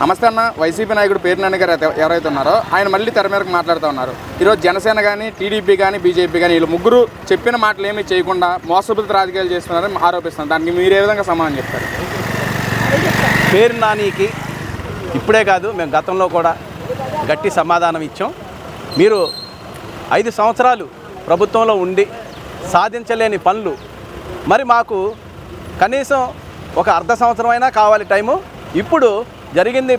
నమస్తే అన్న వైసీపీ నాయకుడు పేరు నాన్న గారు అయితే- ఎవరైతే ఉన్నారో ఆయన మళ్ళీ తెర మేరకు మాట్లాడుతూ ఉన్నారు. ఈరోజు జనసేన కానీ టీడీపీ కానీ బీజేపీ కానీ వీళ్ళు ముగ్గురు చెప్పిన మాటలు ఏమీ చేయకుండా మోసపూరిత రాజకీయాలు చేస్తున్నారని ఆరోపిస్తున్నారు. దానికి మీరు ఏ విధంగా సమాధానం చెప్తారు? పేరు నానికి ఇప్పుడే కాదు మేము గతంలో కూడా గట్టి సమాధానం ఇచ్చాం. మీరు ఐదు సంవత్సరాలు ప్రభుత్వంలో ఉండి సాధించలేని పనులు మరి మాకు కనీసం ఒక అర్ధ సంవత్సరం అయినా కావాలి టైము. ఇప్పుడు జరిగింది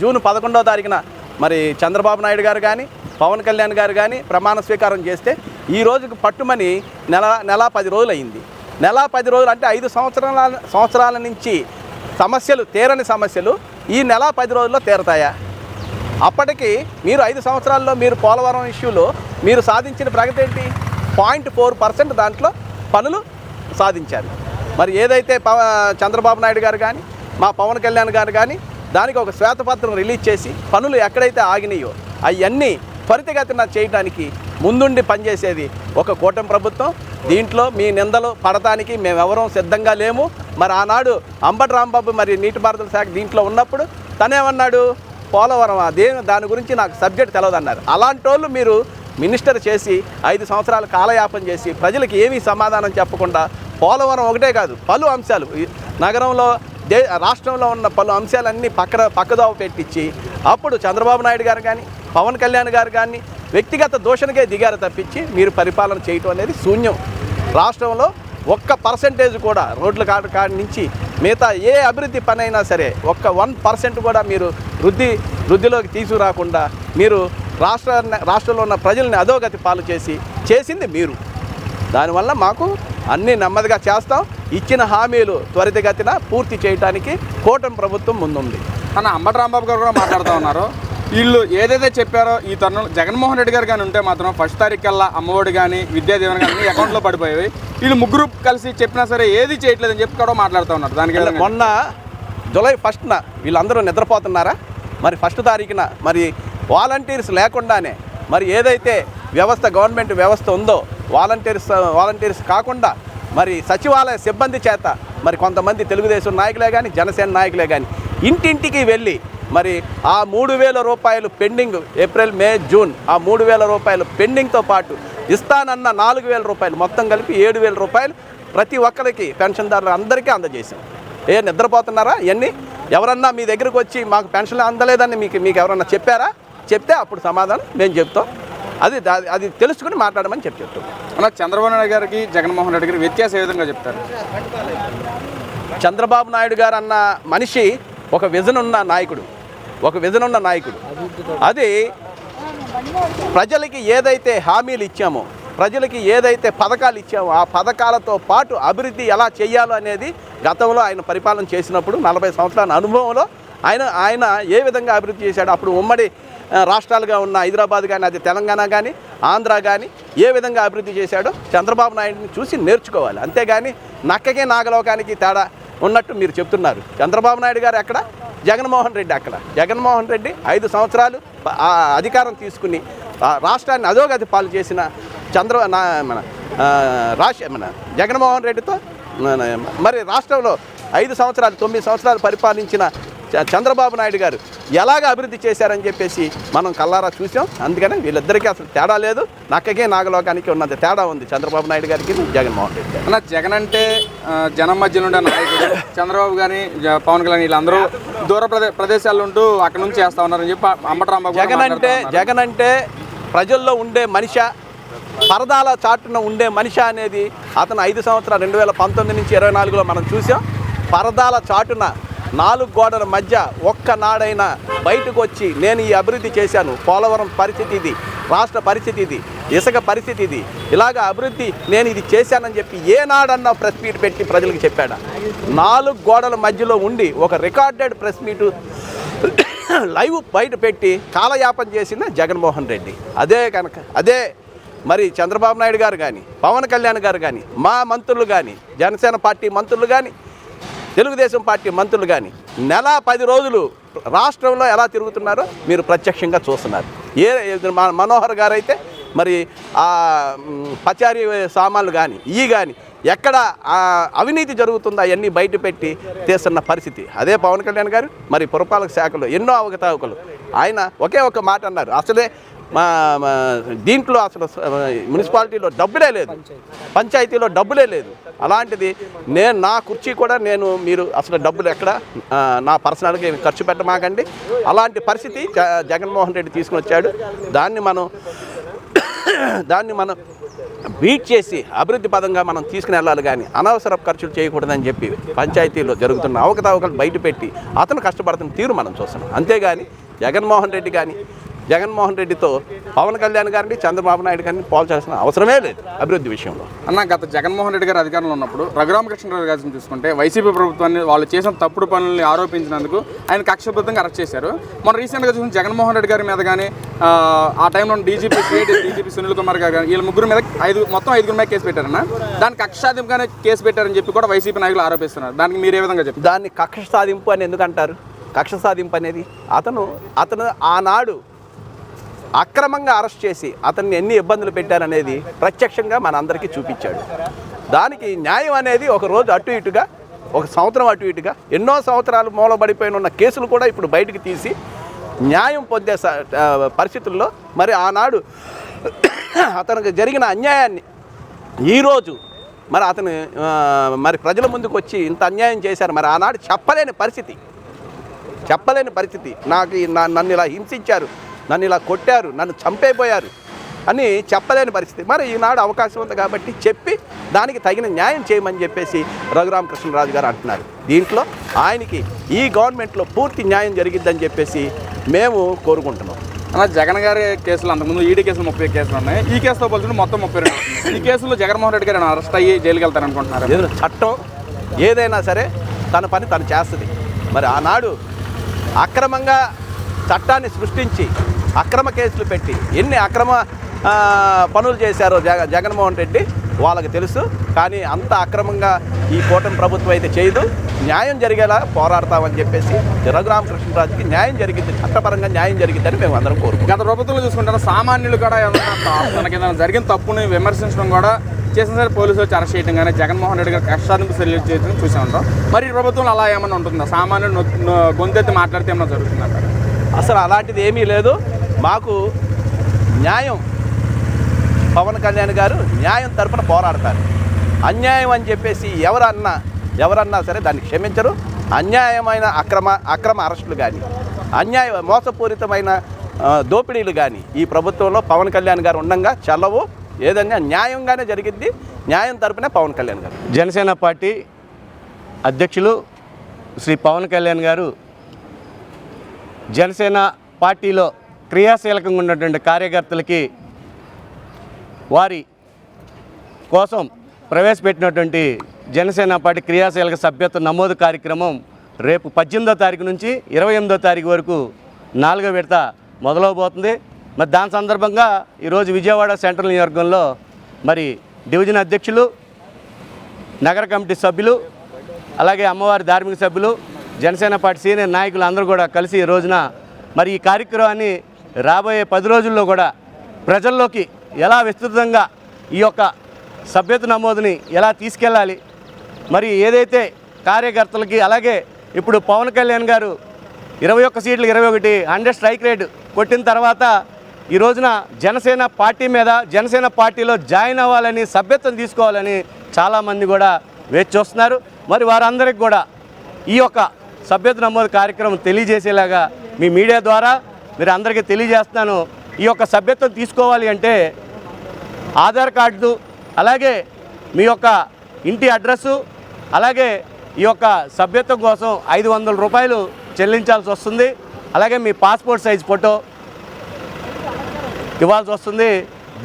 జూన్ పదకొండవ తారీఖున. మరి చంద్రబాబు నాయుడు గారు కానీ పవన్ కళ్యాణ్ గారు కానీ ప్రమాణ స్వీకారం చేస్తే ఈ రోజుకు పట్టుమని నెల నెల పది రోజులు అయింది నెల పది రోజులు అంటే ఐదు సంవత్సరాల సంవత్సరాల నుంచి సమస్యలు తీరని సమస్యలు ఈ నెల పది రోజుల్లో తీరతాయా? అప్పటికి మీరు ఐదు సంవత్సరాల్లో మీరు పోలవరం ఇష్యూలో మీరు సాధించిన ప్రగతి ఏంటి? పాయింట్ ఫోర్ పర్సెంట్ దాంట్లో పనులు సాధించారు. మరి ఏదైతే పవ చంద్రబాబు నాయుడు గారు కానీ మా పవన్ కళ్యాణ్ గారు కానీ దానికి ఒక శ్వేతపత్రం రిలీజ్ చేసి పనులు ఎక్కడైతే ఆగినాయో అవన్నీ త్వరితగతిన చేయడానికి ముందుండి పనిచేసేది ఒక కూటమి ప్రభుత్వం. దీంట్లో మీ నిందలు పడటానికి మేమెవరం సిద్ధంగా లేము. మరి ఆనాడు అంబటి రాంబాబు మరి నీటిపారుదల శాఖ దీంట్లో ఉన్నప్పుడు తనేమన్నాడు? పోలవరం అదే దాని గురించి నాకు సబ్జెక్ట్ తెలియదన్నారు అలాంటి వాళ్ళు మీరు మినిస్టర్ చేసి ఐదు సంవత్సరాలు కాలయాపన చేసి ప్రజలకు ఏమీ సమాధానం చెప్పకుండా పోలవరం ఒకటే కాదు పలు అంశాలు. నగరంలో దే రాష్ట్రంలో ఉన్న పలు అంశాలన్నీ పక్కన పక్కదోవ పెట్టించి అప్పుడు చంద్రబాబు నాయుడు గారు కానీ పవన్ కళ్యాణ్ గారు కానీ వ్యక్తిగత దూషణకే దిగారు తప్పించి మీరు పరిపాలన చేయటం అనేది శూన్యం. రాష్ట్రంలో ఒక్క పర్సెంటేజ్ కూడా రోడ్ల కాడ కాడి నుంచి మిగతా ఏ అభివృద్ధి పని అయినా సరే ఒక్క వన్ పర్సెంట్ కూడా మీరు వృద్ధి వృద్ధిలోకి తీసుకురాకుండా మీరు రాష్ట్ర రాష్ట్రంలో ఉన్న ప్రజల్ని అధోగతి పాలు చేసి చేసింది మీరు. దానివల్ల మాకు అన్నీ నెమ్మదిగా చేస్తాం. ఇచ్చిన హామీలు త్వరితగతిన పూర్తి చేయడానికి కూటమి ప్రభుత్వం ముందుంది. అన్న అంబటి రాంబాబు గారు కూడా మాట్లాడుతూ ఉన్నారు. వీళ్ళు ఏదైతే చెప్పారో ఈ తరుణం జగన్మోహన్ రెడ్డి గారు కానీ ఉంటే మాత్రం ఫస్ట్ తారీఖు కల్లా అమ్మఒడి కానీ విద్యా దీవెన కానీ అకౌంట్లో పడిపోయేవి. వీళ్ళు ముగ్గురు కలిసి చెప్పినా సరే ఏది చేయట్లేదని చెప్పి కూడా మాట్లాడుతూ ఉన్నారు. దానికి మొన్న జూలై ఫస్ట్న వీళ్ళందరూ నిద్రపోతున్నారా? మరి ఫస్ట్ తారీఖున మరి వాలంటీర్స్ లేకుండానే మరి ఏదైతే వ్యవస్థ గవర్నమెంట్ వ్యవస్థ ఉందో వాలంటీర్స్ వాలంటీర్స్ కాకుండా మరి సచివాలయ సిబ్బంది చేత మరి కొంతమంది తెలుగుదేశం నాయకులే కానీ జనసేన నాయకులే కానీ ఇంటింటికి వెళ్ళి మరి ఆ మూడు వేల రూపాయలు పెండింగ్ ఏప్రిల్ మే జూన్ ఆ మూడు వేల రూపాయలు పెండింగ్తో పాటు ఇస్తానన్న నాలుగు వేల రూపాయలు మొత్తం కలిపి ఏడు వేల రూపాయలు ప్రతి ఒక్కరికి పెన్షన్దారులు అందరికీ అందజేసాం ఏ నిద్రపోతున్నారా? ఇవన్నీ ఎవరన్నా మీ దగ్గరకు వచ్చి మాకు పెన్షన్ అందలేదని మీకు మీకు ఎవరన్నా చెప్పారా? చెప్తే అప్పుడు సమాధానం మేము చెప్తాం. అది దా- అది తెలుసుకుని మాట్లాడమని చెప్పి చెప్తాం చంద్రబాబు నాయుడు గారికి జగన్మోహన్ రెడ్డి గారికి వ్యత్యాసం ఏ విధంగా చెప్తారు? చంద్రబాబు నాయుడు గారు అన్న మనిషి ఒక విజన్ ఉన్న నాయకుడు ఒక విజన్ ఉన్న నాయకుడు. అది ప్రజలకి ఏదైతే హామీలు ఇచ్చామో ప్రజలకి ఏదైతే పథకాలు ఇచ్చామో ఆ పథకాలతో పాటు అభివృద్ధి ఎలా చేయాలో అనేది గతంలో ఆయన పరిపాలన చేసినప్పుడు నలభై సంవత్సరాల అనుభవంలో ఆయన ఆయన ఏ విధంగా అభివృద్ధి చేశాడు అప్పుడు ఉమ్మడి రాష్ట్రాలుగా ఉన్న హైదరాబాద్ కానీ అది తెలంగాణ కానీ ఆంధ్ర కానీ ఏ విధంగా అభివృద్ధి చేశాడో చంద్రబాబు నాయుడిని చూసి నేర్చుకోవాలి. అంతేగాని నక్కకే నాగలోకానికి తేడా ఉన్నట్టు మీరు చెప్తున్నారు. చంద్రబాబు నాయుడు గారు ఎక్కడ? జగన్మోహన్ రెడ్డి అక్కడ. జగన్మోహన్ రెడ్డి ఐదు సంవత్సరాలు అధికారం తీసుకుని ఆ రాష్ట్రాన్ని అధోగతి పాలు చేసిన చంద్ర నా- మన రాష్ట్ర మన జగన్మోహన్ రెడ్డితో మన- మరి రాష్ట్రంలో ఐదు సంవత్సరాలు తొమ్మిది సంవత్సరాలు పరిపాలించిన చంద్రబాబు నాయుడు గారు ఎలాగ అభివృద్ధి చేశారని చెప్పేసి మనం కల్లారా చూసాం. అందుకని వీళ్ళిద్దరికీ అసలు తేడా లేదు. నక్కకే నాగలోకానికి ఉన్నది తేడా ఉంది చంద్రబాబు నాయుడు గారికి జగన్మోహన్ రెడ్డి అన్న జగన్ అంటే జనం మధ్యలో ఉండే నాయకుడు. చంద్రబాబు కానీ పవన్ కళ్యాణ్ వీళ్ళందరూ దూర ప్రదే ప్రదేశాల్లో ఉంటూ అక్కడ నుంచి చేస్తా ఉన్నారని చెప్పి అంబటి రాంబాబు కూడా జగన్ అంటే. జగన్ అంటే ప్రజల్లో ఉండే మనిష పరదాల చాటున ఉండే మనిషి అనేది అతను ఐదు సంవత్సరాలు రెండు వేల పంతొమ్మిది నుంచి ఇరవై నాలుగులో మనం చూసాం. పరదాల చాటున నాలుగు గోడల మధ్య ఒక్క నాడైనా బయటకు వచ్చి నేను ఈ అభివృద్ధి చేశాను. పోలవరం పరిస్థితి ఇది రాష్ట్ర పరిస్థితి ఇది ఇసుక పరిస్థితి ఇది. ఇలాగ అభివృద్ధి నేను ఇది చేశానని చెప్పి ఏ నాడన్నా ప్రెస్ మీట్ పెట్టి ప్రజలకు చెప్పాడా? నాలుగు గోడల మధ్యలో ఉండి ఒక రికార్డెడ్ ప్రెస్ మీటు లైవ్ బయట పెట్టి కాలయాపన చేసిన జగన్మోహన్ రెడ్డి. అదే కనుక అదే మరి చంద్రబాబు నాయుడు గారు కానీ పవన్ కళ్యాణ్ గారు కానీ మా మంత్రులు కానీ జనసేన పార్టీ మంత్రులు కానీ తెలుగుదేశం పార్టీ మంత్రులు కానీ నెల పది రోజులు రాష్ట్రంలో ఎలా తిరుగుతున్నారో మీరు ప్రత్యక్షంగా చూస్తున్నారు. ఏ మనోహర్ గారు అయితే మరి ఆ పచారీ సామాన్లు కానీ ఈ కానీ ఎక్కడ అవినీతి జరుగుతుందో అవన్నీ బయట పెట్టి తీస్తున్న పరిస్థితి. అదే పవన్ కళ్యాణ్ గారు మరి పురపాలక శాఖలో ఎన్నో అవకతవకలు. ఆయన ఒకే ఒక మాట అన్నారు. అసలే మా మా దీంట్లో అసలు మున్సిపాలిటీలో డబ్బులే లేదు. పంచాయతీలో డబ్బులే లేదు. అలాంటిది నేను నా కుర్చీ కూడా నేను మీరు అసలు డబ్బులు ఎక్కడ నా పర్సనల్గా ఖర్చు పెట్టమాకండి. అలాంటి పరిస్థితి జ- జగన్మోహన్ రెడ్డి తీసుకుని వచ్చాడు దాన్ని మనం దాన్ని మనం బీట్ చేసి అభివృద్ధి పదంగా మనం తీసుకుని వెళ్ళాలి కానీ అనవసర ఖర్చులు చేయకూడదని చెప్పి పంచాయతీలో జరుగుతున్న అవకతవకలు బయటపెట్టి అతను కష్టపడుతున్న తీరు మనం చూస్తున్నాం. అంతేగాని జగన్మోహన్ రెడ్డి కానీ జగన్మోహన్ రెడ్డితో పవన్ కళ్యాణ్ గారిని చంద్రబాబు నాయుడు గారిని పోల్చాల్సిన అవసరమే లేదు అభివృద్ధి విషయంలో. అన్న గత జగన్మోహన్ రెడ్డి గారు అధికారంలో ఉన్నప్పుడు రఘురామకృష్ణరావు గారిని చూసుకుంటే వైసీపీ ప్రభుత్వాన్ని వాళ్ళు చేసిన తప్పుడు పనుల్ని ఆరోపించినందుకు ఆయన కక్షబద్ధంగా అరెస్ట్ చేశారు. మన రీసెంట్గా చూసిన జగన్మోహన్ రెడ్డి గారి మీద కానీ ఆ, టైంలో DGP CID DGP Sunil Kumar గారు కానీ వీళ్ళ ముగ్గురు మీద ఐదు మొత్తం ఐదుగురు మీద కేసు పెట్టారన్న. దానికి కక్షాధికంగానే కేసు పెట్టారని చెప్పి కూడా వైసీపీ నాయకులు ఆరోపిస్తున్నారు. దానికి మీరు ఏ విధంగా చెప్తారు? దాన్ని కక్ష సాధింపు అని ఎందుకు అంటారు కక్ష సాధింపు అనేది అతను అతను ఆనాడు అక్రమంగా అరెస్ట్ చేసి అతన్ని ఎన్ని ఇబ్బందులు పెట్టారనేది ప్రత్యక్షంగా మన అందరికీ చూపించాడు. దానికి న్యాయం అనేది ఒక రోజు అటు ఇటుగా ఒక సంవత్సరం అటు ఇటుగా ఎన్నో సంవత్సరాలు మూలబడిపోయిన ఉన్న కేసులు కూడా ఇప్పుడు బయటికి తీసి న్యాయం పొందే స- పరిస్థితుల్లో మరి ఆనాడు అతనికి జరిగిన అన్యాయాన్ని ఈరోజు మరి అతను మరి ప్రజల ముందుకు వచ్చి ఇంత అన్యాయం చేశారు. మరి ఆనాడు చెప్పలేని పరిస్థితి. చెప్పలేని పరిస్థితి. నాకు నన్ను ఇలా హింసించారు. నన్ను ఇలా కొట్టారు నన్ను చంపైపోయారు అని చెప్పలేని పరిస్థితి. మరి ఈనాడు అవకాశం ఉంది కాబట్టి చెప్పి దానికి తగిన న్యాయం చేయమని చెప్పేసి రఘురామకృష్ణరాజు గారు అంటున్నారు. దీంట్లో ఆయనకి ఈ గవర్నమెంట్లో పూర్తి న్యాయం జరిగిద్దని చెప్పేసి మేము కోరుకుంటున్నాం. అన్న జగన్ గారి కేసులు అంతకుముందు ఈడీ కేసులు ముప్పై కేసులు ఉన్నాయి. ఈ కేసుతో పోల్చుకుంటే మొత్తం ముప్పై రెండు. ఈ కేసులో జగన్మోహన్ రెడ్డి గారు అరెస్ట్ అయ్యి జైలుకి వెళ్తారనుకుంటున్నారు ఏదైనా చట్టం ఏదైనా సరే తన పని తను చేస్తుంది. మరి ఆనాడు అక్రమంగా చట్టాన్ని సృష్టించి అక్రమ కేసులు పెట్టి ఎన్ని అక్రమ పనులు చేశారో జగ జగన్మోహన్ రెడ్డి వాళ్ళకి తెలుసు. కానీ అంత అక్రమంగా ఈ కూటమి ప్రభుత్వం అయితే చేయదు. న్యాయం జరిగేలా పోరాడతామని చెప్పేసి రఘురామకృష్ణరాజుకి న్యాయం జరిగింది. చట్టపరంగా న్యాయం జరిగిందని మేము అందరం కోరుకుంటాం గత ప్రభుత్వంలో చూసుకుంటారు సామాన్యులు కూడా ఏమైనా తనకి ఏదైనా జరిగిన తప్పుని విమర్శించడం కూడా చేసిన సరే పోలీసులు వచ్చి అరెస్ట్ చేయడం కానీ జగన్మోహన్ రెడ్డి గారు కష్టానికి సెల్యూట్ చేయడం చూసే ఉంటాం మరి ఈ ప్రభుత్వంలో అలా ఏమైనా ఉంటుందా? సామాన్యులు గొంతెత్తి మాట్లాడితే ఏమైనా జరుగుతుందంటారు? అసలు అలాంటిది ఏమీ లేదు. మాకు న్యాయం. పవన్ కళ్యాణ్ గారు న్యాయం తరపున పోరాడతారు. అన్యాయం అని చెప్పేసి ఎవరన్నా ఎవరన్నా సరే దాన్ని క్షమించరు. అన్యాయమైన అక్రమ అక్రమ అరెస్టులు కానీ అన్యాయ మోసపూరితమైన దోపిడీలు కానీ ఈ ప్రభుత్వంలో పవన్ కళ్యాణ్ గారు ఉండంగా చల్లవు. ఏదన్నా న్యాయంగానే జరిగింది న్యాయం తరపునే పవన్ కళ్యాణ్ గారు. జనసేన పార్టీ అధ్యక్షులు శ్రీ పవన్ కళ్యాణ్ గారు జనసేన పార్టీలో క్రియాశీలకంగా ఉన్నటువంటి కార్యకర్తలకి వారి కోసం ప్రవేశపెట్టినటువంటి జనసేన పార్టీ క్రియాశీలక సభ్యత్వ నమోదు కార్యక్రమం రేపు పద్దెనిమిదో తారీఖు నుంచి ఇరవై ఎనిమిదో తారీఖు వరకు నాలుగో విడత మొదలవబోతుంది. మరి దాని సందర్భంగా ఈరోజు విజయవాడ సెంట్రల్ నియోజకవర్గంలో మరి డివిజన్ అధ్యక్షులు నగర కమిటీ సభ్యులు అలాగే అమ్మవారి ధార్మిక సభ్యులు జనసేన పార్టీ సీనియర్ నాయకులు అందరూ కూడా కలిసి ఈ రోజున మరి ఈ కార్యక్రమాన్ని రాబోయే పది రోజుల్లో కూడా ప్రజల్లోకి ఎలా విస్తృతంగా ఈ యొక్క సభ్యత నమోదుని ఎలా తీసుకెళ్ళాలి? మరి ఏదైతే కార్యకర్తలకి అలాగే ఇప్పుడు పవన్ కళ్యాణ్ గారు ఇరవై ఒక్క సీట్లు ఇరవై ఒకటి హండ్రెడ్ స్ట్రైక్ రేట్ కొట్టిన తర్వాత ఈ రోజున జనసేన పార్టీ మీద జనసేన పార్టీలో జాయిన్ అవ్వాలని సభ్యత్వం తీసుకోవాలని చాలామంది కూడా వేచి చూస్తున్నారు. మరి వారందరికి కూడా ఈ యొక్క సభ్యత నమోదు కార్యక్రమం తెలియజేసేలాగా మీ మీడియా ద్వారా మీరు అందరికీ తెలియజేస్తున్నాను. ఈ యొక్క సభ్యత్వం తీసుకోవాలి అంటే ఆధార్ కార్డు అలాగే మీ యొక్క ఇంటి అడ్రస్సు అలాగే ఈ యొక్క సభ్యత్వం కోసం ఐదు వందల రూపాయలు చెల్లించాల్సి వస్తుంది. అలాగే మీ పాస్పోర్ట్ సైజ్ ఫోటో ఇవ్వాల్సి వస్తుంది.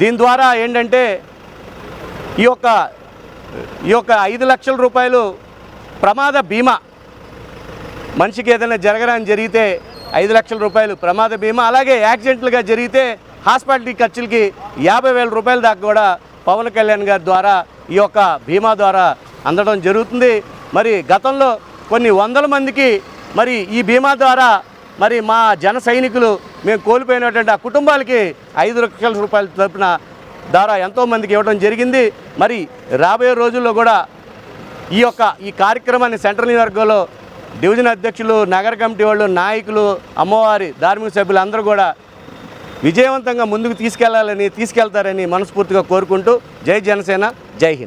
దీని ద్వారా ఏంటంటే ఈ యొక్క ఈ యొక్క ఐదు లక్షల రూపాయలు ప్రమాద బీమా మనిషికి ఏదైనా జరగడానికి జరిగితే ఐదు లక్షల రూపాయలు ప్రమాద బీమా అలాగే యాక్సిడెంట్లుగా జరిగితే హాస్పిటల్ ఖర్చులకి యాభై వేల రూపాయల దాకా కూడా పవన్ కళ్యాణ్ గారి ద్వారా ఈ యొక్క బీమా ద్వారా అందడం జరుగుతుంది. మరి గతంలో కొన్ని వందల మందికి మరి ఈ బీమా ద్వారా మరి మా జన సైనికులు మేము కోల్పోయినటువంటి ఆ కుటుంబాలకి ఐదు లక్షల రూపాయల తరపున ద్వారా ఎంతోమందికి ఇవ్వడం జరిగింది. మరి రాబోయే రోజుల్లో కూడా ఈ యొక్క ఈ కార్యక్రమాన్ని సెంట్రల్ నియోజకవర్గంలో డివిజన్ అధ్యక్షులు నగర కమిటీ వాళ్ళు నాయకులు అమ్మవారి ధార్మిక సభ్యులు అందరూ కూడా విజయవంతంగా ముందుకు తీసుకెళ్ళాలని తీసుకెళ్తారని మనస్ఫూర్తిగా కోరుకుంటూ జై జనసేన జై హింద్.